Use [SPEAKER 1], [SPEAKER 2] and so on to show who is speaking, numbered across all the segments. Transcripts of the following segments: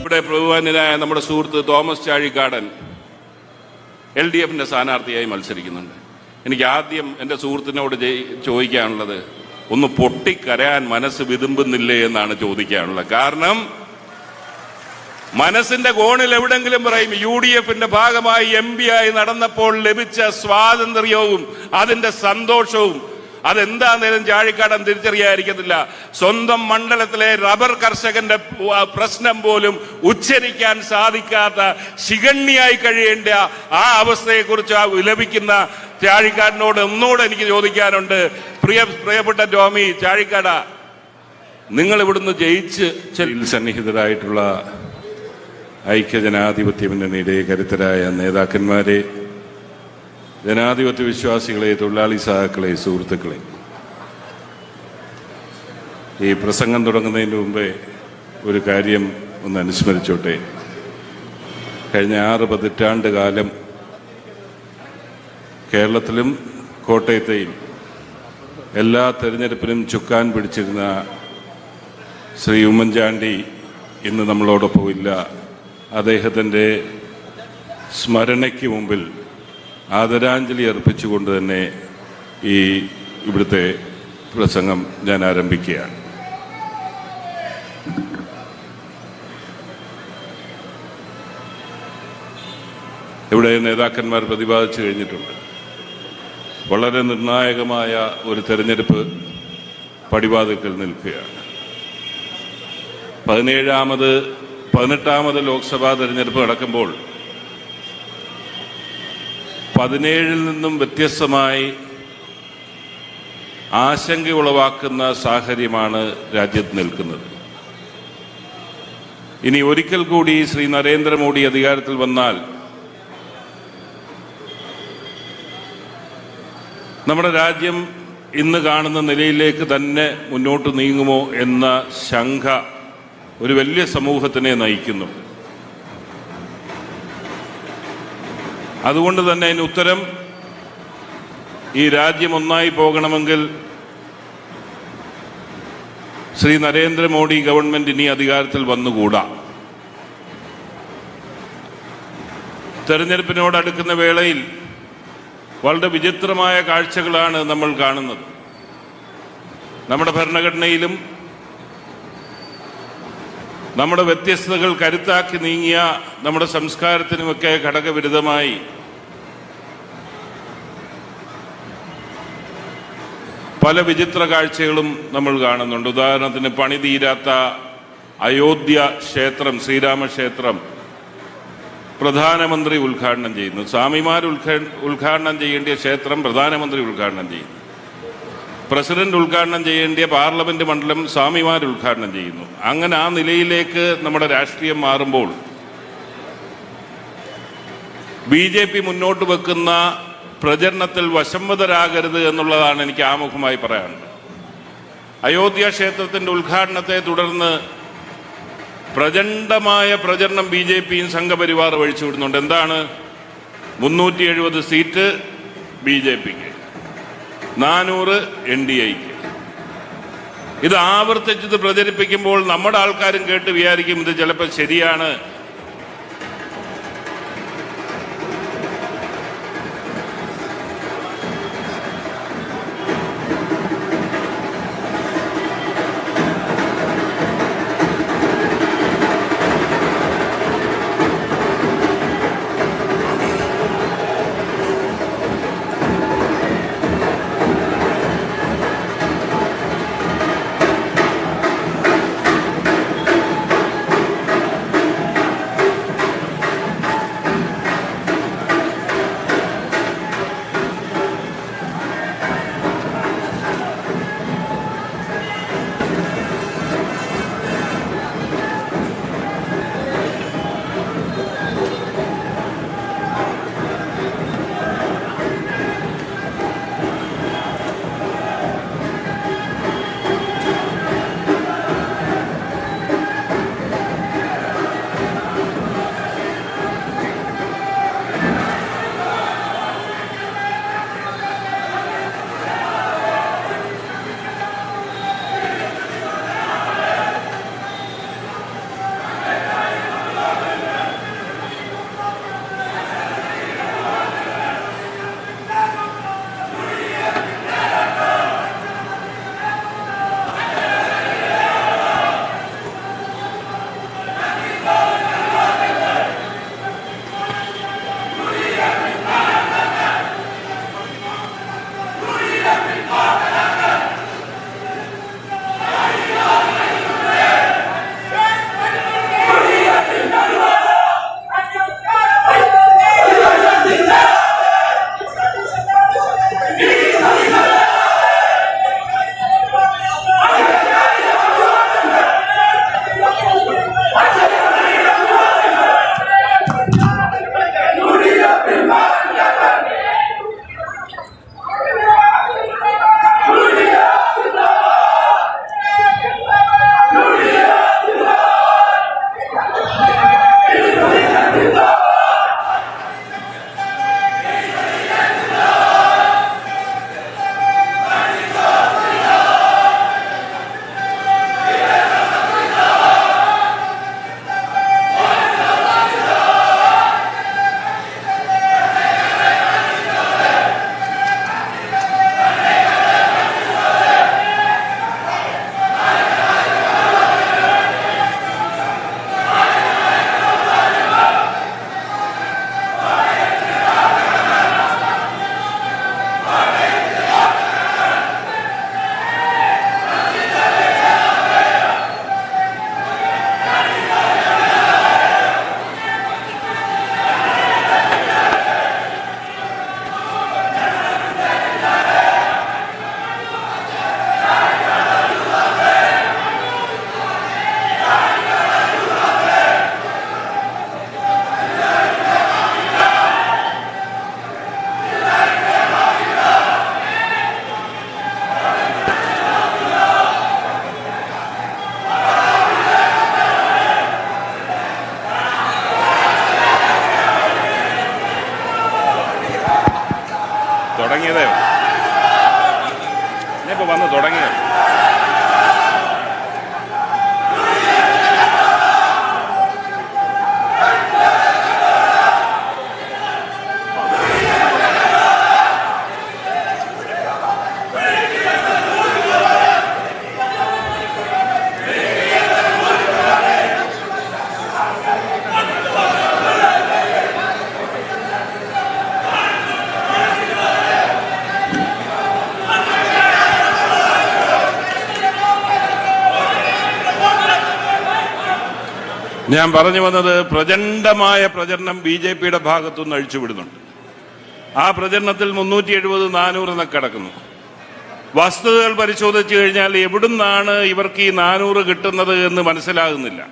[SPEAKER 1] ഇവിടെ പ്രഭുവാനായ നമ്മുടെ സുഹൃത്ത് തോമസ് ചാഴിക്കാടൻ എൽ ഡി എഫിന്റെ സ്ഥാനാർത്ഥിയായി മത്സരിക്കുന്നുണ്ട്. എനിക്ക് ആദ്യം എന്റെ സുഹൃത്തിനോട് ചോദിക്കാനുള്ളത് ഒന്ന് പൊട്ടിക്കരയാൻ മനസ്സ് വിതുമ്പുന്നില്ലേ? എന്നാണ് ചോദിക്കാനുള്ളത്. കാരണം മനസ്സിന്റെ കോണിൽ എവിടെങ്കിലും പറയും യു ഡി എഫിന്റെ ഭാഗമായി എം പി ആയി നടന്നപ്പോൾ ലഭിച്ച സ്വാതന്ത്ര്യവും അതിന്റെ സന്തോഷവും അതെന്താന്നേരം ചാഴിക്കാടൻ തിരിച്ചറിയാതിരിക്കത്തില്ല. സ്വന്തം മണ്ഡലത്തിലെ റബ്ബർ കർഷകന്റെ പ്രശ്നം പോലും ഉച്ചരിക്കാൻ സാധിക്കാത്ത ശിഖണ്ണിയായി കഴിയേണ്ട ആ അവസ്ഥയെക്കുറിച്ച് ആ വിലപിക്കുന്ന ചാഴിക്കാടിനോട് ഒന്നുകൂടെ എനിക്ക് ചോദിക്കാനുണ്ട്. പ്രിയ പ്രിയപ്പെട്ട ടോമി ചാഴിക്കാട നിങ്ങൾ ഇവിടുന്ന് ജയിച്ച് സന്നിഹിതരായിട്ടുള്ള ഐക്യജനാധിപത്യ മുന്നണിയുടെ കരുത്തരായ നേതാക്കന്മാരെ ജനാധിപത്യ വിശ്വാസികളെ തൊഴിലാളി സഹാക്കളെ സുഹൃത്തുക്കളെ. ഈ പ്രസംഗം തുടങ്ങുന്നതിന് മുമ്പേ ഒരു കാര്യം ഒന്ന് അനുസ്മരിച്ചോട്ടെ. കഴിഞ്ഞ ആറ് പതിറ്റാണ്ട് കാലം കേരളത്തിലും കോട്ടയത്തെയും എല്ലാ തെരഞ്ഞെടുപ്പിനും ചുക്കാൻ പിടിച്ചിരുന്ന ശ്രീ ഉമ്മൻചാണ്ടി ഇന്ന് നമ്മളോടൊപ്പം ഇല്ല അദ്ദേഹത്തിന്റെ സ്മരണയ്ക്ക് മുമ്പിൽ ആദരാഞ്ജലി അർപ്പിച്ചുകൊണ്ട് തന്നെ ഈ ഇവിടുത്തെ പ്രസംഗം ഞാൻ ആരംഭിക്കുകയാണ്. ഇവിടെ നേതാക്കന്മാർ പ്രതിപാദിച്ചു കഴിഞ്ഞിട്ടുണ്ട്. വളരെ നിർണായകമായ ഒരു തെരഞ്ഞെടുപ്പ് പടിവാതിക്കൽ നിൽക്കുകയാണ്. പതിനേഴാമത് പതിനെട്ടാമത് ലോക്സഭാ തെരഞ്ഞെടുപ്പ് നടക്കുമ്പോൾ പതിനേഴിൽ നിന്നും വ്യത്യസ്തമായി ആശങ്ക ഉളവാക്കുന്ന സാഹചര്യമാണ് രാജ്യത്ത് നിൽക്കുന്നത്. ഇനി ഒരിക്കൽ കൂടി ശ്രീ നരേന്ദ്രമോദി അധികാരത്തിൽ വന്നാൽ നമ്മുടെ രാജ്യം ഇന്ന് കാണുന്ന നിലയിലേക്ക് തന്നെ മുന്നോട്ട് നീങ്ങുമോ എന്ന ശങ്ക ഒരു വലിയ സമൂഹത്തിനെ നയിക്കുന്നു. അതുകൊണ്ട് തന്നെ അതിന് ഉത്തരം ഈ രാജ്യം ഒന്നായി പോകണമെങ്കിൽ ശ്രീ നരേന്ദ്രമോദി ഗവൺമെന്റ് ഇനി അധികാരത്തിൽ വന്നുകൂടാ. തെരഞ്ഞെടുപ്പിനോട് അടുക്കുന്ന വേളയിൽ വളരെ വിചിത്രമായ കാഴ്ചകളാണ് നമ്മൾ കാണുന്നത്. നമ്മുടെ ഭരണഘടനയിലും നമ്മുടെ വ്യത്യസ്തതകൾ കരുത്താക്കി നീങ്ങിയ നമ്മുടെ സംസ്കാരത്തിനുമൊക്കെ ഘടകവിരുദ്ധമായി പല വിചിത്ര കാഴ്ചകളും നമ്മൾ കാണുന്നുണ്ട്. ഉദാഹരണത്തിന് പണി തീരാത്ത അയോധ്യ ക്ഷേത്രം ശ്രീരാമക്ഷേത്രം പ്രധാനമന്ത്രി ഉദ്ഘാടനം ചെയ്യുന്നു. സ്വാമിമാർ ഉദ്ഘാ ഉദ്ഘാടനം ചെയ്യേണ്ട ക്ഷേത്രം പ്രധാനമന്ത്രി ഉദ്ഘാടനം ചെയ്യുന്നു. പ്രസിഡന്റ് ഉദ്ഘാടനം ചെയ്യേണ്ടിയ പാർലമെന്റ് മണ്ഡലം സ്വാമിമാർ ഉദ്ഘാടനം ചെയ്യുന്നു. അങ്ങനെ ആ നിലയിലേക്ക് നമ്മുടെ രാഷ്ട്രീയം മാറുമ്പോൾ ബി ജെ പി മുന്നോട്ട് വെക്കുന്ന പ്രചരണത്തിൽ വശംവതരാകരുത് എന്നുള്ളതാണ് എനിക്ക് ആമുഖമായി പറയാനുള്ളത്. അയോധ്യ ക്ഷേത്രത്തിന്റെ ഉദ്ഘാടനത്തെ തുടർന്ന് പ്രചണ്ഡമായ പ്രചരണം ബി ജെ പിയും സംഘപരിവാർ ഒഴിച്ചുവിടുന്നുണ്ട്. എന്താണ്? മുന്നൂറ്റി എഴുപത് സീറ്റ് ബി ജെ പിക്ക്. നാനൂറ് എൻ ഡി എക്ക് ഇത് ആവർത്തിച്ചത് പ്രചരിപ്പിക്കുമ്പോൾ നമ്മുടെ ആൾക്കാരും കേട്ട് വിചാരിക്കും ഇത് ചിലപ്പോൾ ശരിയാണ് ഞാൻ പറഞ്ഞു വന്നത് പ്രചണ്ഡമായ പ്രചരണം ബി ജെ പിയുടെ ഭാഗത്തുനിന്ന് അഴിച്ചുവിടുന്നുണ്ട്. ആ പ്രചരണത്തിൽ മുന്നൂറ്റി എഴുപത് നാനൂറ് എന്നൊക്കെ കിടക്കുന്നു. വസ്തുതകൾ പരിശോധിച്ചു കഴിഞ്ഞാൽ എവിടുന്നാണ് ഇവർക്ക് ഈ നാനൂറ് കിട്ടുന്നത് എന്ന് മനസ്സിലാകുന്നില്ല.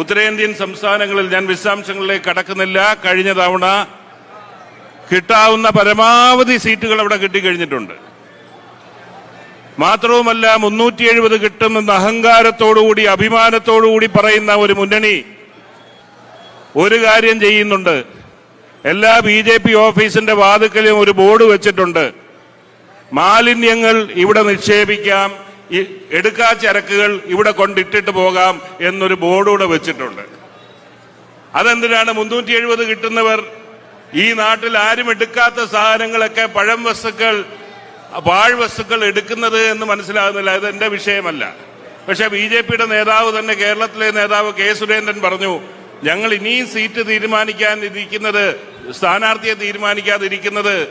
[SPEAKER 1] ഉത്തരേന്ത്യൻ സംസ്ഥാനങ്ങളിൽ ഞാൻ വിശദാംശങ്ങളിലേക്ക് കടക്കുന്നില്ല. കഴിഞ്ഞ തവണ കിട്ടാവുന്ന പരമാവധി സീറ്റുകൾ അവിടെ കിട്ടിക്കഴിഞ്ഞിട്ടുണ്ട്. മാത്രവുമല്ല മുന്നൂറ്റി എഴുപത് കിട്ടുമെന്ന് അഹങ്കാരത്തോടുകൂടി അഭിമാനത്തോടുകൂടി പറയുന്ന ഒരു മുന്നണി ഒരു കാര്യം ചെയ്യുന്നുണ്ട്. എല്ലാ ബി ജെ പി ഓഫീസിന്റെ വാതുക്കലും ഒരു ബോർഡ് വെച്ചിട്ടുണ്ട്. മാലിന്യങ്ങൾ ഇവിടെ നിക്ഷേപിക്കാം എടുക്കാ ചരക്കുകൾ ഇവിടെ കൊണ്ടിട്ടിട്ട് പോകാം എന്നൊരു ബോർഡൂടെ വെച്ചിട്ടുണ്ട്. അതെന്തിനാണ് മുന്നൂറ്റി എഴുപത് കിട്ടുന്നവർ ഈ നാട്ടിൽ ആരും എടുക്കാത്ത സാധനങ്ങളൊക്കെ പഴം വസ്തുക്കൾ പാഴ് വസ്തുക്കൾ എടുക്കുന്നത് എന്ന് മനസ്സിലാകുന്നില്ല. ഇത് എന്റെ വിഷയമല്ല. പക്ഷെ ബി ജെ പിയുടെ നേതാവ് തന്നെ കേരളത്തിലെ നേതാവ് കെ സുരേന്ദ്രൻ പറഞ്ഞു ഞങ്ങൾ ഇനിയും സീറ്റ് തീരുമാനിക്കാൻ ഇരിക്കുന്നത് സ്ഥാനാർത്ഥിയെ തീരുമാനിക്കാതിരിക്കുന്നത്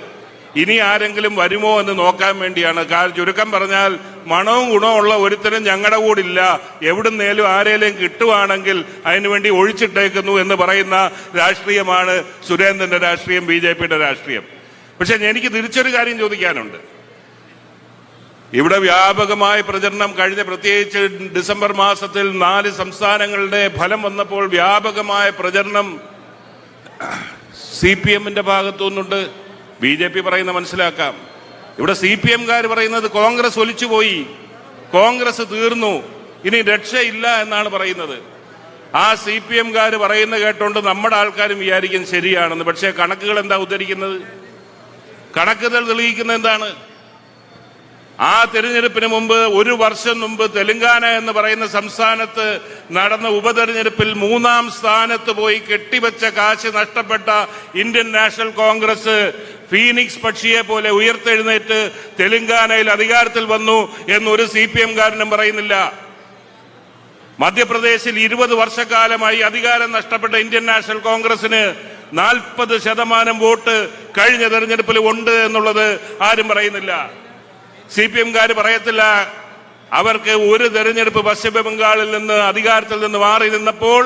[SPEAKER 1] ഇനി ആരെങ്കിലും വരുമോ എന്ന് നോക്കാൻ വേണ്ടിയാണ്. ചുരുക്കം പറഞ്ഞാൽ മണവും ഗുണവും ഉള്ള ഒരുത്തരും ഞങ്ങളുടെ കൂടെ ഇല്ല എവിടുന്നേലും ആരേലും കിട്ടുവാണെങ്കിൽ അതിനുവേണ്ടി ഒഴിച്ചിട്ടേക്കുന്നു എന്ന് പറയുന്ന രാഷ്ട്രീയമാണ് സുരേന്ദ്രന്റെ രാഷ്ട്രീയം ബി രാഷ്ട്രീയം. പക്ഷെ എനിക്ക് തിരിച്ചൊരു കാര്യം ചോദിക്കാനുണ്ട്. ഇവിടെ വ്യാപകമായ പ്രചരണം കഴിഞ്ഞ പ്രത്യേകിച്ച് ഡിസംബർ മാസത്തിൽ നാല് സംസ്ഥാനങ്ങളുടെ ഫലം വന്നപ്പോൾ വ്യാപകമായ പ്രചരണം സി പി എമ്മിന്റെ ഭാഗത്തുനിന്നുണ്ട്. ബി ജെ പി പറയുന്ന മനസ്സിലാക്കാം. ഇവിടെ സി പി എംകാർ പറയുന്നത് കോൺഗ്രസ് ഒലിച്ചുപോയി. കോൺഗ്രസ് തീർന്നു. ഇനി രക്ഷയില്ല എന്നാണ് പറയുന്നത്. ആ സി പി എംകാർ പറയുന്ന കേട്ടോണ്ട് നമ്മുടെ ആൾക്കാരും വിചാരിക്കും ശരിയാണെന്ന്. പക്ഷേ കണക്കുകൾ എന്താ ഉദ്ധരിക്കുന്നത്? കണക്കുകൾ തെളിയിക്കുന്നത് എന്താണ്? ആ തെരഞ്ഞെടുപ്പിന് മുമ്പ് ഒരു വർഷം മുമ്പ് തെലങ്കാന എന്ന് പറയുന്ന സംസ്ഥാനത്ത് നടന്ന ഉപതെരഞ്ഞെടുപ്പിൽ മൂന്നാം സ്ഥാനത്ത് പോയി കെട്ടിവെച്ച കാശ് നഷ്ടപ്പെട്ട ഇന്ത്യൻ നാഷണൽ കോൺഗ്രസ് ഫീനിക്സ് പക്ഷിയെ പോലെ ഉയർത്തെഴുന്നേറ്റ് തെലങ്കാനയിൽ അധികാരത്തിൽ വന്നു എന്നൊരു സി പി എംകാരനും പറയുന്നില്ല. മധ്യപ്രദേശിൽ ഇരുപത് വർഷക്കാലമായി അധികാരം നഷ്ടപ്പെട്ട ഇന്ത്യൻ നാഷണൽ കോൺഗ്രസിന് നാൽപ്പത് ശതമാനം വോട്ട് കഴിഞ്ഞ തെരഞ്ഞെടുപ്പിൽ ഉണ്ട് എന്നുള്ളത് ആരും പറയുന്നില്ല. സി പി എംകാർ പറയത്തില്ല. അവർക്ക് ഒരു തെരഞ്ഞെടുപ്പ് പശ്ചിമ ബംഗാളിൽ നിന്ന് അധികാരത്തിൽ നിന്ന് മാറി നിന്നപ്പോൾ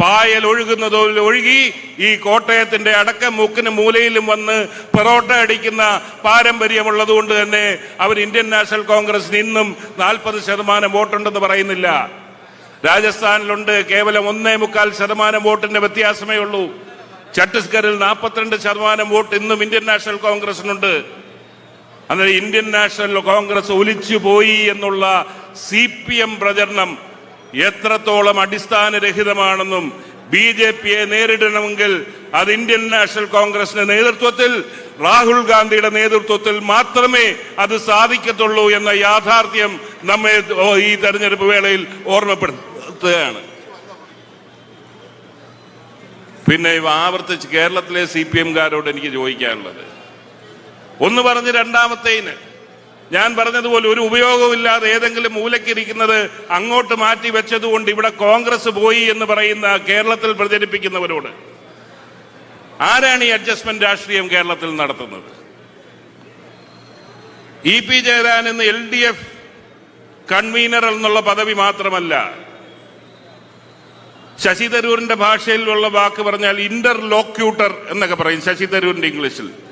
[SPEAKER 1] പായൽ ഒഴുകുന്നതോ ഒഴുകി ഈ കോട്ടയത്തിന്റെ അടക്കം മൂക്കിന് മൂലയിലും വന്ന് പെറോട്ട അടിക്കുന്ന പാരമ്പര്യമുള്ളത് കൊണ്ട് തന്നെ അവർ ഇന്ത്യൻ നാഷണൽ കോൺഗ്രസിന് ഇന്നും നാൽപ്പത് ശതമാനം വോട്ടുണ്ടെന്ന് പറയുന്നില്ല. രാജസ്ഥാനിലുണ്ട് കേവലം ഒന്നേ മുക്കാൽ ശതമാനം വോട്ടിന്റെ വ്യത്യാസമേ ഉള്ളൂ. ഛത്തീസ്ഗഡിൽ നാൽപ്പത്തിരണ്ട് ശതമാനം വോട്ട് ഇന്നും ഇന്ത്യൻ നാഷണൽ കോൺഗ്രസിനുണ്ട്. അന്നേരം ഇന്ത്യൻ നാഷണൽ കോൺഗ്രസ് ഒലിച്ചു പോയി എന്നുള്ള സി പി എം പ്രചരണം എത്രത്തോളം അടിസ്ഥാനരഹിതമാണെന്നും ബി ജെ പിയെ നേരിടണമെങ്കിൽ അത് ഇന്ത്യൻ നാഷണൽ കോൺഗ്രസിന്റെ നേതൃത്വത്തിൽ രാഹുൽ ഗാന്ധിയുടെ നേതൃത്വത്തിൽ മാത്രമേ അത് സാധിക്കത്തുള്ളൂ എന്ന യാഥാർത്ഥ്യം നമ്മെ ഈ തെരഞ്ഞെടുപ്പ് വേളയിൽ ഓർമ്മപ്പെടുത്തുകയാണ്. പിന്നെ ആവർത്തിച്ച് കേരളത്തിലെ സി പി എംകാരോട് എനിക്ക് ചോദിക്കാനുള്ളത്. ഒന്ന് പറഞ്ഞ് രണ്ടാമത്തേന്. ഞാൻ പറഞ്ഞതുപോലെ ഒരു ഉപയോഗമില്ലാതെ ഏതെങ്കിലും മൂലക്കിരിക്കുന്നത് അങ്ങോട്ട് മാറ്റി വെച്ചതുകൊണ്ട് ഇവിടെ കോൺഗ്രസ് പോയി എന്ന് പറയുന്ന കേരളത്തിൽ പ്രചരിപ്പിക്കുന്നവരോട്. ആരാണ് ഈ അഡ്ജസ്റ്റ്മെന്റ് രാഷ്ട്രീയം കേരളത്തിൽ നടത്തുന്നത്? ഇ പി ജയരാൻ എന്ന് എൽ ഡി എഫ് കൺവീനർ എന്നുള്ള പദവി മാത്രമല്ല. ശശി തരൂരിന്റെ ഭാഷയിലുള്ള വാക്ക് പറഞ്ഞാൽ ഇന്റർലോക്യൂട്ടർ എന്നൊക്കെ പറയും ശശി തരൂരിന്റെ ഇംഗ്ലീഷിൽ.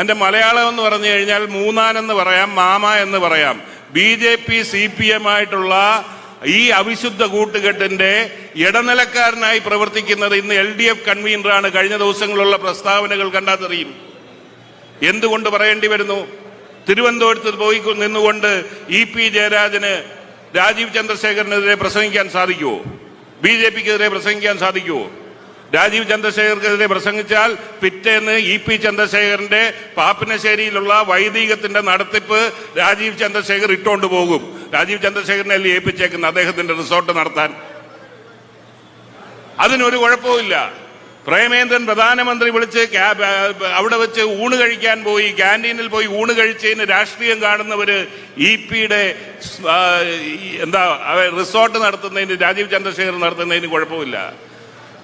[SPEAKER 1] അതിന്റെ മലയാളം എന്ന് പറഞ്ഞു കഴിഞ്ഞാൽ മൂന്നാൻ എന്ന് പറയാം മാമ എന്ന് പറയാം. B J P C P M ആയിട്ടുള്ള ഈ അവിശുദ്ധ കൂട്ടുകെട്ടിന്റെ ഇടനിലക്കാരനായി പ്രവർത്തിക്കുന്നത് ഇന്ന് എൽ ഡി എഫ് കൺവീനറാണ്. കഴിഞ്ഞ ദിവസങ്ങളിലുള്ള പ്രസ്താവനകൾ കണ്ടാത്തറിയും. എന്തുകൊണ്ട് പറയേണ്ടി വരുന്നു? തിരുവനന്തപുരത്ത് പോയി നിന്നുകൊണ്ട് ഇ പി ജയരാജന് രാജീവ് ചന്ദ്രശേഖരനെതിരെ പ്രസംഗിക്കാൻ സാധിക്കുമോ ബി ജെ പിക്കെതിരെ പ്രസംഗിക്കാൻ സാധിക്കുമോ രാജീവ് ചന്ദ്രശേഖർക്കെതിരെ പ്രസംഗിച്ചാൽ പിറ്റേന്ന് ഇ പി ചന്ദ്രശേഖരന്റെ പാപ്പിനശ്ശേരിയിലുള്ള വൈദികത്തിന്റെ നടത്തിപ്പ് രാജീവ് ചന്ദ്രശേഖർ ഇട്ടുകൊണ്ട് പോകും. രാജീവ് ചന്ദ്രശേഖരനെ അല്ലേ ഏൽപ്പിച്ചേക്കുന്ന? അദ്ദേഹത്തിന്റെ റിസോർട്ട് നടത്താൻ. അതിനൊരു കുഴപ്പമില്ല പ്രേമേന്ദ്രൻ പ്രധാനമന്ത്രി വിളിച്ച് അവിടെ വെച്ച് ഊണ് കഴിക്കാൻ പോയി. ക്യാന്റീനിൽ പോയി ഊണ് കഴിച്ചതിന് രാഷ്ട്രീയം കാണുന്നവര് ഇ പിയുടെ എന്താ റിസോർട്ട് നടത്തുന്നതിന് രാജീവ് ചന്ദ്രശേഖർ നടത്തുന്നതിന് കുഴപ്പമില്ല.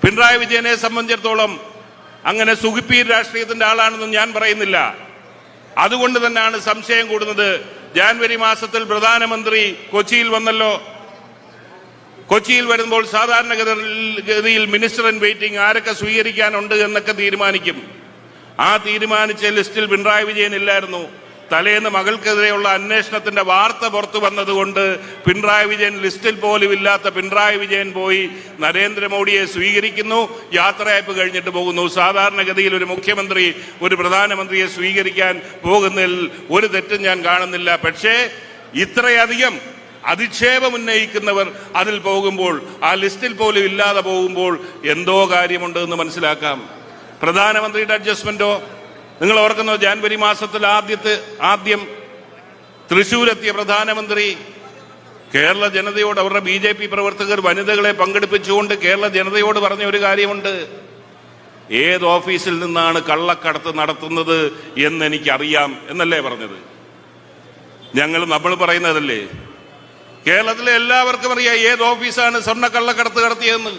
[SPEAKER 1] പിണറായി വിജയനെ സംബന്ധിച്ചിടത്തോളം അങ്ങനെ സുഖിപ്പീർ രാഷ്ട്രീയത്തിന്റെ ആളാണെന്നും ഞാൻ പറയുന്നില്ല. അതുകൊണ്ട് തന്നെയാണ് സംശയം കൂടുന്നത്. ജാനുവരി മാസത്തിൽ പ്രധാനമന്ത്രി കൊച്ചിയിൽ വന്നല്ലോ. കൊച്ചിയിൽ വരുമ്പോൾ സാധാരണഗതിയിൽ മിനിസ്റ്റർ ഇൻ വെയിറ്റിംഗ് ആരൊക്കെ സ്വീകരിക്കാനുണ്ട് എന്നൊക്കെ തീരുമാനിക്കും. ആ തീരുമാനിച്ച ലിസ്റ്റിൽ പിണറായി വിജയൻ ഇല്ലായിരുന്നു. തലേന്ന് മകൾക്കെതിരെയുള്ള അന്വേഷണത്തിന്റെ വാർത്ത പുറത്തു വന്നതുകൊണ്ട് പിണറായി വിജയൻ ലിസ്റ്റിൽ പോലും ഇല്ലാത്ത പിണറായി വിജയൻ പോയി നരേന്ദ്രമോദിയെ സ്വീകരിക്കുന്നു. യാത്രയയപ്പ് കഴിഞ്ഞിട്ട് പോകുന്നു. സാധാരണഗതിയിൽ ഒരു മുഖ്യമന്ത്രി ഒരു പ്രധാനമന്ത്രിയെ സ്വീകരിക്കാൻ പോകുന്നതിൽ ഒരു തെറ്റും ഞാൻ കാണുന്നില്ല. പക്ഷേ ഇത്രയധികം അധിക്ഷേപം ഉന്നയിക്കുന്നവർ അതിൽ പോകുമ്പോൾ ആ ലിസ്റ്റിൽ പോലും ഇല്ലാതെ പോകുമ്പോൾ എന്തോ കാര്യമുണ്ട് എന്ന് മനസ്സിലാക്കാം. പ്രധാനമന്ത്രിയുടെ അഡ്ജസ്റ്റ്മെന്റോ നിങ്ങൾ ഓർക്കുന്നോ ജാനുവരി മാസത്തിൽ ആദ്യത്തെ ആദ്യം തൃശൂരെത്തിയ പ്രധാനമന്ത്രി കേരള ജനതയോട് അവരുടെ ബി ജെ പി പ്രവർത്തകർ വനിതകളെ പങ്കെടുപ്പിച്ചുകൊണ്ട് കേരള ജനതയോട് പറഞ്ഞ ഒരു കാര്യമുണ്ട്. ഏത് ഓഫീസിൽ നിന്നാണ് കള്ളക്കടത്ത് നടത്തുന്നത് എന്ന് എനിക്കറിയാം എന്നല്ലേ പറഞ്ഞത്? ഞങ്ങൾ നമ്മൾ പറയുന്നതല്ലേ? കേരളത്തിലെ എല്ലാവർക്കും അറിയാം ഏത് ഓഫീസാണ് സ്വർണ കള്ളക്കടത്ത് നടത്തിയതെന്ന്.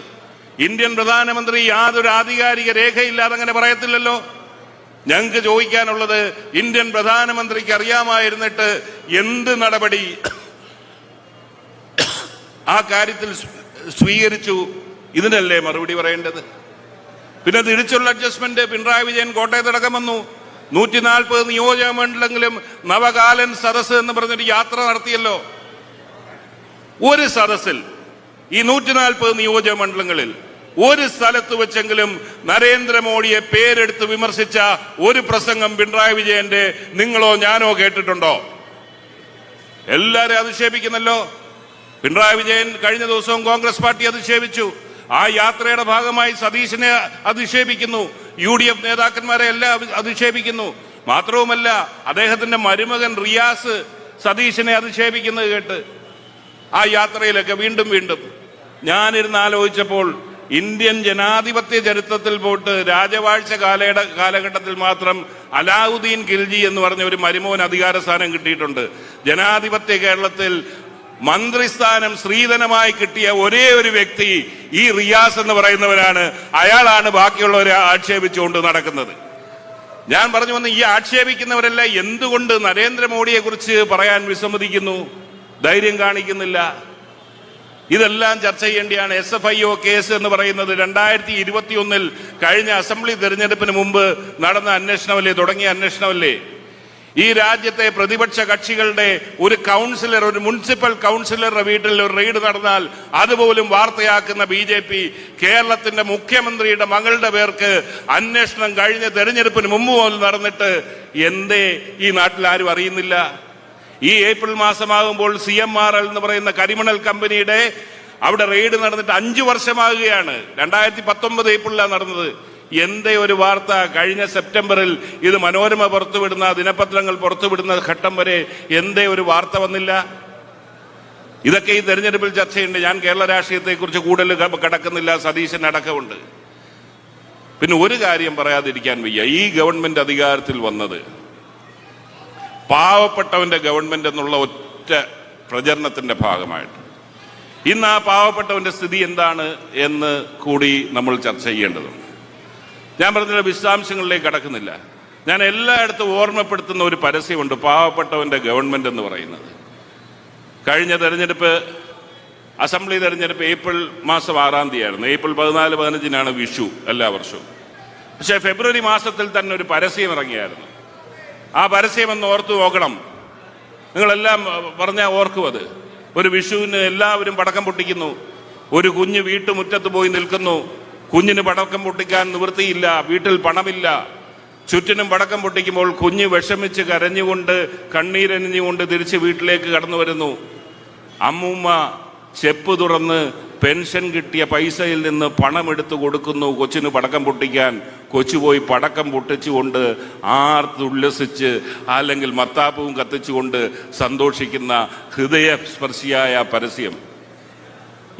[SPEAKER 1] ഇന്ത്യൻ പ്രധാനമന്ത്രി യാതൊരു ആധികാരിക രേഖയില്ലാതെ അങ്ങനെ പറയത്തില്ലല്ലോ. ഞങ്ങൾക്ക് ചോദിക്കാനുള്ളത് ഇന്ത്യൻ പ്രധാനമന്ത്രിക്ക് അറിയാമായിരുന്നിട്ട് എന്ത് നടപടി ആ കാര്യത്തിൽ സ്വീകരിച്ചു ഇതിനല്ലേ മറുപടി പറയേണ്ടത്? പിന്നെ തിരിച്ചുള്ള അഡ്ജസ്റ്റ്മെന്റ് പിണറായി വിജയൻ കോട്ടയത്തടക്കം വന്നു. നൂറ്റി നാൽപ്പത് നിയോജക മണ്ഡലങ്ങളിലും നവകാലൻ സദസ് എന്ന് പറഞ്ഞൊരു യാത്ര നടത്തിയല്ലോ. ഒരു സദസ്സിൽ ഈ നൂറ്റി നാൽപ്പത് നിയോജക മണ്ഡലങ്ങളിൽ ഒരു സ്ഥലത്ത് വെച്ചെങ്കിലും നരേന്ദ്രമോദിയെ പേരെടുത്ത് വിമർശിച്ച ഒരു പ്രസംഗം പിണറായി വിജയന്റെ നിങ്ങളോ ഞാനോ കേട്ടിട്ടുണ്ടോ? എല്ലാരും അധിക്ഷേപിക്കുന്നല്ലോ. പിണറായി വിജയൻ കഴിഞ്ഞ ദിവസവും കോൺഗ്രസ് പാർട്ടി അധിക്ഷേപിച്ചു. ആ യാത്രയുടെ ഭാഗമായി സതീശനെ അധിക്ഷേപിക്കുന്നു. യു ഡി എഫ് നേതാക്കന്മാരെ എല്ലാം അധിക്ഷേപിക്കുന്നു. മാത്രവുമല്ല അദ്ദേഹത്തിന്റെ മരുമകൻ റിയാസ് സതീശനെ അധിക്ഷേപിക്കുന്നത് കേട്ട് ആ യാത്രയിലൊക്കെ വീണ്ടും വീണ്ടും ഞാനിരുന്ന് ആലോചിച്ചപ്പോൾ ഇന്ത്യൻ ജനാധിപത്യ ചരിത്രത്തിൽ പോയിട്ട് രാജവാഴ്ച കാലയുടെ കാലഘട്ടത്തിൽ മാത്രം അലാവുദ്ദീൻ ഖിൽജി എന്ന് പറഞ്ഞ ഒരു മരുമോൻ അധികാര സ്ഥാനം കിട്ടിയിട്ടുണ്ട്. ജനാധിപത്യ കേരളത്തിൽ മന്ത്രിസ്ഥാനം സ്ത്രീധനമായി കിട്ടിയ ഒരേ ഒരു വ്യക്തി ഈ റിയാസ് എന്ന് പറയുന്നവനാണ്. അയാളാണ് ബാക്കിയുള്ളവരെ ആക്ഷേപിച്ചുകൊണ്ട് നടക്കുന്നത്. ഞാൻ പറഞ്ഞു വന്ന് ഈ ആക്ഷേപിക്കുന്നവരെല്ലാം എന്തുകൊണ്ട് നരേന്ദ്രമോദിയെ കുറിച്ച് പറയാൻ വിസമ്മതിക്കുന്നു? ധൈര്യം കാണിക്കുന്നില്ല. ഇതെല്ലാം ചർച്ച ചെയ്യേണ്ടിയാണ്. S F I O case എന്ന് പറയുന്നത് രണ്ടായിരത്തി ഇരുപത്തി ഒന്നിൽ കഴിഞ്ഞ അസംബ്ലി തെരഞ്ഞെടുപ്പിന് മുമ്പ് നടന്ന അന്വേഷണമല്ലേ? തുടങ്ങിയ അന്വേഷണമല്ലേ? ഈ രാജ്യത്തെ പ്രതിപക്ഷ കക്ഷികളുടെ ഒരു കൗൺസിലർ ഒരു മുനിസിപ്പൽ കൗൺസിലറുടെ വീട്ടിൽ ഒരു റെയ്ഡ് നടന്നാൽ അതുപോലും വാർത്തയാക്കുന്ന ബി ജെ പി കേരളത്തിന്റെ മുഖ്യമന്ത്രിയുടെ മകളുടെ പേർക്ക് അന്വേഷണം കഴിഞ്ഞ തെരഞ്ഞെടുപ്പിന് മുമ്പ് പോലും നടന്നിട്ട് എന്തേ ഈ നാട്ടിൽ ആരും അറിയുന്നില്ല? ഈ ഏപ്രിൽ മാസമാകുമ്പോൾ സി എം ആർ എൽ എന്ന് പറയുന്ന കരിമണൽ കമ്പനിയുടെ അവിടെ റെയ്ഡ് നടന്നിട്ട് അഞ്ചു വർഷമാകുകയാണ്. രണ്ടായിരത്തി പത്തൊമ്പത് ഏപ്രിലാണ് നടന്നത്. എന്തേ ഒരു വാർത്ത? കഴിഞ്ഞ സെപ്റ്റംബറിൽ ഇത് മനോരമ പുറത്തുവിടുന്ന ദിനപത്രങ്ങൾ പുറത്തുവിടുന്ന ഘട്ടം വരെ എന്തേ ഒരു വാർത്ത വന്നില്ല? ഇതൊക്കെ ഈ തെരഞ്ഞെടുപ്പിൽ ചർച്ചയുണ്ട്. ഞാൻ കേരള രാഷ്ട്രീയത്തെക്കുറിച്ച് കൂടുതൽ കിടക്കുന്നില്ല. സതീശൻ അടക്കമുണ്ട്. പിന്നെ ഒരു കാര്യം പറയാതിരിക്കാൻ വയ്യ. ഈ ഗവൺമെന്റ് അധികാരത്തിൽ വന്നത് പാവപ്പെട്ടവന്റെ ഗവൺമെന്റ് എന്നുള്ള ഒറ്റ പ്രചരണത്തിന്റെ ഭാഗമായിട്ട്. ഇന്ന് ആ പാവപ്പെട്ടവന്റെ സ്ഥിതി എന്താണ് എന്ന് കൂടി നമ്മൾ ചർച്ച ചെയ്യേണ്ടതുണ്ട്. ഞാൻ പറഞ്ഞ വിശദാംശങ്ങളിലേക്ക് കടക്കുന്നില്ല. ഞാൻ എല്ലായിടത്തും ഓർമ്മപ്പെടുത്തുന്ന ഒരു പരസ്യമുണ്ട് പാവപ്പെട്ടവന്റെ ഗവൺമെന്റ് എന്ന് പറയുന്നത്. കഴിഞ്ഞ തെരഞ്ഞെടുപ്പ് അസംബ്ലി തെരഞ്ഞെടുപ്പ് ഏപ്രിൽ മാസം ആറാം തീയതിയായിരുന്നു. ഏപ്രിൽ പതിനാല് പതിനഞ്ചിനാണ് വിഷു എല്ലാ വർഷവും. പക്ഷേ ഫെബ്രുവരി മാസത്തിൽ തന്നെ ഒരു പരസ്യം ഇറങ്ങിയായിരുന്നു. ആ പരസ്യം ഒന്ന് ഓർത്തു നോക്കണം. നിങ്ങളെല്ലാം പറഞ്ഞ ഓർക്കും അത്. ഒരു വിഷുവിന് എല്ലാവരും പടക്കം പൊട്ടിക്കുന്നു. ഒരു കുഞ്ഞ് വീട്ടുമുറ്റത്ത് പോയി നിൽക്കുന്നു. കുഞ്ഞിന് പടക്കം പൊട്ടിക്കാൻ നിവൃത്തിയില്ല വീട്ടിൽ പണമില്ല. ചുറ്റിനും പടക്കം പൊട്ടിക്കുമ്പോൾ കുഞ്ഞ് വിഷമിച്ച് കരഞ്ഞുകൊണ്ട് കണ്ണീരണിഞ്ഞുകൊണ്ട് തിരിച്ച് വീട്ടിലേക്ക് കടന്നു വരുന്നു. അമ്മൂമ്മ ചെപ്പ് തുറന്ന് പെൻഷൻ കിട്ടിയ പൈസയിൽ നിന്ന് പണമെടുത്ത് കൊടുക്കുന്നു കൊച്ചിന് പടക്കം പൊട്ടിക്കാൻ. കൊച്ചു പോയി പടക്കം പൊട്ടിച്ചുകൊണ്ട് ആർത്തുല്ലസിച്ച് അല്ലെങ്കിൽ മത്താപ്പവും കത്തിച്ചുകൊണ്ട് സന്തോഷിക്കുന്ന ഹൃദയസ്പർശിയായ പരസ്യം.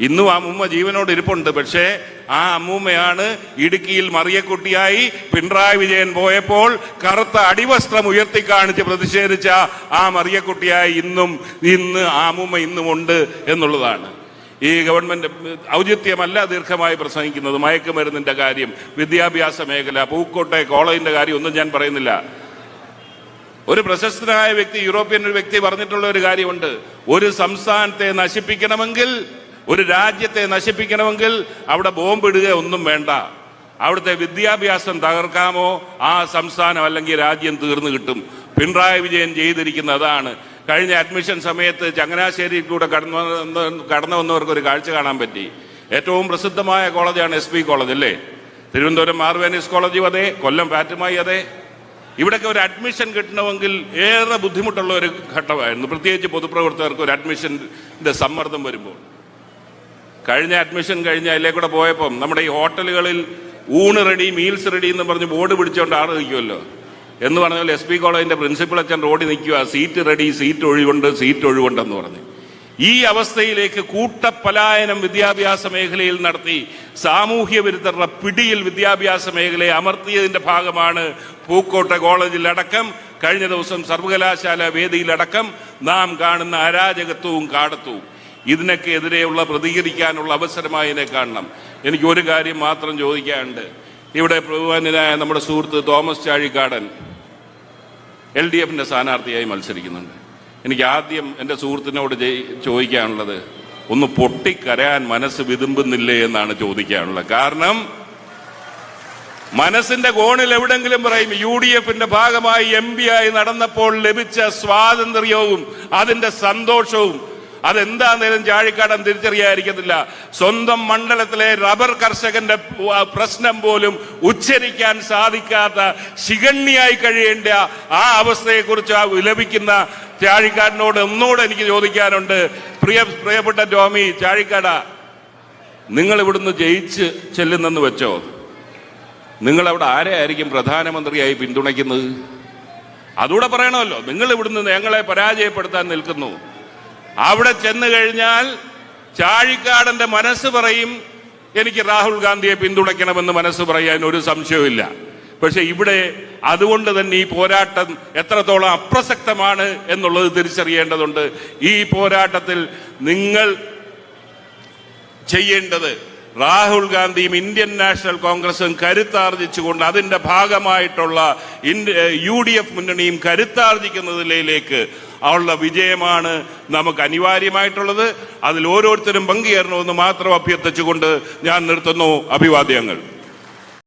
[SPEAKER 1] ഇന്നും ആ അമ്മൂമ്മ ജീവനോട് ഇരിപ്പുണ്ട്. പക്ഷേ ആ അമ്മൂമ്മയാണ് ഇടുക്കിയിൽ മറിയക്കുട്ടിയായി പിണറായി വിജയൻ പോയപ്പോൾ കറുത്ത അടിവസ്ത്രം ഉയർത്തി കാണിച്ച് പ്രതിഷേധിച്ച ആ മറിയക്കുട്ടിയായി ഇന്നും ഇന്ന് ആ അമ്മൂമ്മ ഇന്നും ഉണ്ട് എന്നുള്ളതാണ്. ഈ ഗവൺമെന്റ് ഔചിത്യമല്ല ദീർഘമായി പ്രസംഗിക്കുന്നത്. മയക്കുമരുന്നിന്റെ കാര്യം വിദ്യാഭ്യാസ മേഖല പൂക്കോട്ടെ കോളേജിന്റെ കാര്യം ഒന്നും ഞാൻ പറയുന്നില്ല. ഒരു പ്രശസ്തനായ വ്യക്തി യൂറോപ്യൻ ഒരു വ്യക്തി പറഞ്ഞിട്ടുള്ള ഒരു കാര്യമുണ്ട്. ഒരു സംസ്ഥാനത്തെ നശിപ്പിക്കണമെങ്കിൽ ഒരു രാജ്യത്തെ നശിപ്പിക്കണമെങ്കിൽ അവിടെ ബോംബിടുക ഒന്നും വേണ്ട. അവിടുത്തെ വിദ്യാഭ്യാസം തകർക്കാമോ? ആ സംസ്ഥാനം അല്ലെങ്കിൽ രാജ്യം തീർന്നു കിട്ടും. പിണറായി വിജയൻ ചെയ്തിരിക്കുന്ന അതാണ്. കഴിഞ്ഞ അഡ്മിഷൻ സമയത്ത് ചങ്ങനാശ്ശേരിയിൽ കൂടെ കടന്നു കടന്നു വന്നവർക്ക് ഒരു കാഴ്ച കാണാൻ പറ്റി. ഏറ്റവും പ്രസിദ്ധമായ കോളേജാണ് എസ് പി കോളേജ് അല്ലേ? തിരുവനന്തപുരം മാർവേനിസ് കോളേജും അതെ കൊല്ലം ഫാറ്റുമായി അതെ. ഇവിടെയൊക്കെ ഒരു അഡ്മിഷൻ കിട്ടണമെങ്കിൽ ഏറെ ബുദ്ധിമുട്ടുള്ള ഒരു ഘട്ടമായിരുന്നു. പ്രത്യേകിച്ച് പൊതുപ്രവർത്തകർക്ക് ഒരു അഡ്മിഷന്റെ സമ്മർദ്ദം വരുമ്പോൾ. കഴിഞ്ഞ അഡ്മിഷൻ കഴിഞ്ഞ അതിലേ കൂടെ പോയപ്പം നമ്മുടെ ഈ ഹോട്ടലുകളിൽ ഊണ് റെഡി മീൽസ് റെഡി എന്ന് പറഞ്ഞ് ബോർഡ് പിടിച്ചുകൊണ്ട് ആൾ നിൽക്കുമല്ലോ എന്ന് പറഞ്ഞാൽ എസ് പി കോളേജിന്റെ പ്രിൻസിപ്പൽ അച്ഛൻ റോഡിൽ നിൽക്കുക സീറ്റ് റെഡി സീറ്റ് ഒഴിവുണ്ട് സീറ്റ് ഒഴിവുണ്ടെന്ന് പറഞ്ഞു. ഈ അവസ്ഥയിലേക്ക് കൂട്ടപ്പലായനം വിദ്യാഭ്യാസ മേഖലയിൽ നടത്തി സാമൂഹ്യ വിരുദ്ധരുടെ പിടിയിൽ വിദ്യാഭ്യാസ മേഖലയെ അമർത്തിയതിന്റെ ഭാഗമാണ് പൂക്കോട്ടെ കോളേജിലടക്കം. കഴിഞ്ഞ ദിവസം സർവകലാശാല വേദിയിലടക്കം നാം കാണുന്ന അരാജകത്വവും കാടത്വവും. ഇതിനൊക്കെ എതിരെയുള്ള പ്രതികരിക്കാനുള്ള അവസരമായി ഇതിനെ കാണണം. എനിക്ക് ഒരു കാര്യം മാത്രം ചോദിക്കാനുണ്ട്. ഇവിടെ പ്രഭുവാനായ നമ്മുടെ സുഹൃത്ത് തോമസ് ചാഴിക്കാടൻ എൽ ഡി എഫിന്റെ സ്ഥാനാർത്ഥിയായി മത്സരിക്കുന്നുണ്ട്. എനിക്ക് ആദ്യം എന്റെ സുഹൃത്തിനോട് ചോദിക്കാനുള്ളത് ഒന്ന് പൊട്ടിക്കരയാൻ മനസ്സ് വിതുമ്പുന്നില്ലേ? എന്നാണ് ചോദിക്കാനുള്ളത്. കാരണം മനസ്സിന്റെ കോണിൽ എവിടെങ്കിലും പറയും യു ഡി എഫിന്റെ ഭാഗമായി എം പി ആയി നടന്നപ്പോൾ ലഭിച്ച സ്വാതന്ത്ര്യവും അതിന്റെ സന്തോഷവും അതെന്താന്നേലും ചാഴിക്കാടൻ തിരിച്ചറിയാതിരിക്കത്തില്ല. സ്വന്തം മണ്ഡലത്തിലെ റബ്ബർ കർഷകന്റെ പ്രശ്നം പോലും ഉച്ചരിക്കാൻ സാധിക്കാത്ത ശിഖണ്യായി കഴിയേണ്ട ആ അവസ്ഥയെക്കുറിച്ച് ആ വിലപിക്കുന്ന ചാഴിക്കാടിനോട് ഒന്നുകൂടെ എനിക്ക് ചോദിക്കാനുണ്ട്. പ്രിയ പ്രിയപ്പെട്ട ടോമി ചാഴിക്കാട നിങ്ങൾ ഇവിടുന്ന് ജയിച്ച് ചെല്ലുന്നെന്ന് വെച്ചോ? നിങ്ങൾ അവിടെ ആരെയായിരിക്കും പ്രധാനമന്ത്രിയായി പിന്തുണയ്ക്കുന്നത്? അതുകൂടെ പറയണമല്ലോ. നിങ്ങൾ ഇവിടുന്ന് ഞങ്ങളെ പരാജയപ്പെടുത്താൻ നിൽക്കുന്നു. അവിടെ ചെന്ന് കഴിഞ്ഞാൽ ചാഴിക്കാടന്റെ മനസ്സ് പറയും എനിക്ക് രാഹുൽ ഗാന്ധിയെ പിന്തുണയ്ക്കണമെന്ന് മനസ്സ് പറയാൻ ഒരു സംശയവുമില്ല. പക്ഷെ ഇവിടെ അതുകൊണ്ട് തന്നെ ഈ പോരാട്ടം എത്രത്തോളം അപ്രസക്തമാണ് എന്നുള്ളത് തിരിച്ചറിയേണ്ടതുണ്ട്. ഈ പോരാട്ടത്തിൽ നിങ്ങൾ ചെയ്യേണ്ടത് രാഹുൽ ഗാന്ധിയും ഇന്ത്യൻ നാഷണൽ കോൺഗ്രസും കരുത്താർജിച്ചുകൊണ്ട് അതിന്റെ ഭാഗമായിട്ടുള്ള യു ഡി എഫ് മുന്നണിയും കരുത്താർജിക്കുന്നതിലേക്ക് ഉള്ള വിജയമാണ് നമുക്ക് അനിവാര്യമായിട്ടുള്ളത്. അതിൽ ഓരോരുത്തരും പങ്കുചേരണമെന്ന് മാത്രം അഭ്യർത്ഥിച്ചുകൊണ്ട് ഞാൻ നിർത്തുന്നു. അഭിവാദ്യങ്ങൾ.